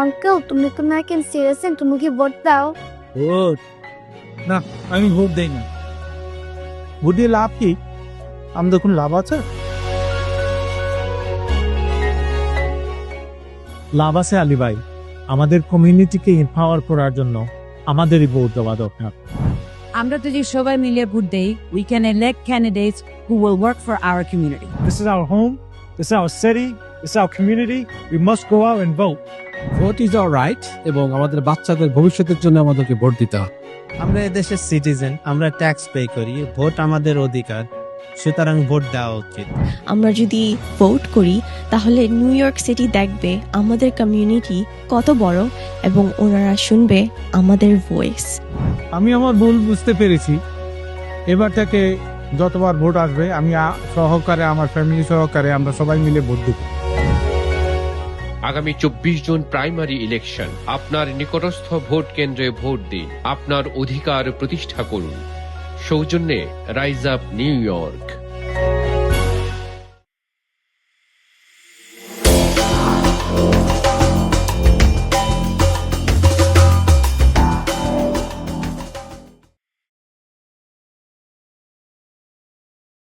Uncle তুমি কোনো একজন সিরিয়াসেন তুমি কি ভোট দাও ভোট না আমি ভোট দেই না ভোট দিয়ে লাভ কি আমাদের কোনো লাভ আছে লাভ আছে আলী ভাই আমাদের কমিউনিটিকে এম্পাওয়ার করার জন্য আমাদেরই ভোট দেওয়া দরকার আমরা যদি সবাই মিলে ভোট দেই we can elect candidates who will work for our community This is our home. This is our city. This is our community. We must go out and vote. Vote is our right এবং আমাদের বাচ্চাদের ভবিষ্যতের জন্য আমাদেরকে vote দিতে হবে। আমরা এদেশের সিটিজেন আমরা ট্যাক্স পে করি ভোট আমাদের অধিকার সুতরাং ভোট দেওয়া উচিত। আমরা যদি ভোট করি তাহলে নিউ ইয়র্ক সিটি দেখবে আমাদের কমিউনিটি কত বড় এবং ওনারা শুনবে আমাদের ভয়েস আমি আমার ভুল বুঝতে পেরেছি। এবার থেকে যতবার ভোট আসবে আমি সহকারে আমার ফ্যামিলি সহকারে আমরা সবাই মিলে ভোট দেবো। আগামী চব্বিশ জুন প্রাইমারি ইলেকশন। আপনার নিকটস্থ ভোট কেন্দ্রে ভোট দিন। আপনার অধিকার প্রতিষ্ঠা করুন। সৌজন্যে রাইজ আপ নিউ ইয়র্ক।